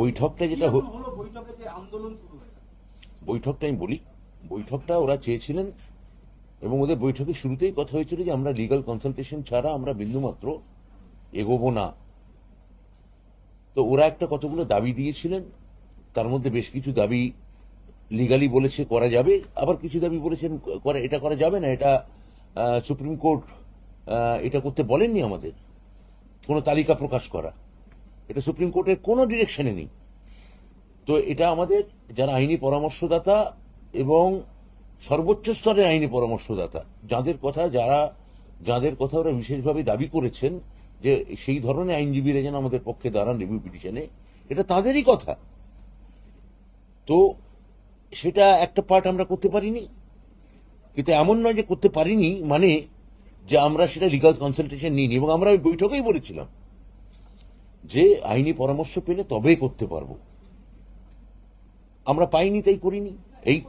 বৈঠকটা যেটা বৈঠকটা আমি বলি বৈঠকটা ওরা চেয়েছিলেন এবং ওদের বৈঠকের শুরুতেই কথা হয়েছিল যে আমরা লিগাল কনসালটেশন ছাড়া আমরা বিন্দুমাত্র এগোবো না। তো ওরা একটা কতগুলো দাবি দিয়েছিলেন তার মধ্যে বেশ কিছু দাবি লিগালি বলেছে করা যাবে আবার কিছু দাবি বলেছেন করা এটা করা যাবে না এটা সুপ্রিম কোর্ট এটা করতে বলেননি আমাদের। কোনো তালিকা প্রকাশ করা। এটা সুপ্রিম কোর্টের কোনো ডিরেকশনে নেই। তো এটা আমাদের যারা আইনি পরামর্শদাতা এবং সর্বোচ্চ স্তরের আইনি পরামর্শদাতা, যাদের কথা যারা, যাদের কথা ওরা বিশেষভাবে দাবি করেছেন যে সেই ধরনের আইনজীবীরা যেন আমাদের পক্ষে দাঁড়ান রিভিউ পিটিশনে এটা তাদেরই কথা। তো সেটা একটা পার্ট আমরা করতে পারিনি। কিন্তু এমন নয় যে করতে পারিনি মানে যে আমরা সেটা লিগাল কনসালটেশন নিইনি এবং আমরা ওই বৈঠকেই বলেছিলাম। যে আইনি পরামর্শ পেলে তবেই করতে পারব। আমরা পাইনি তাই করিনি। এই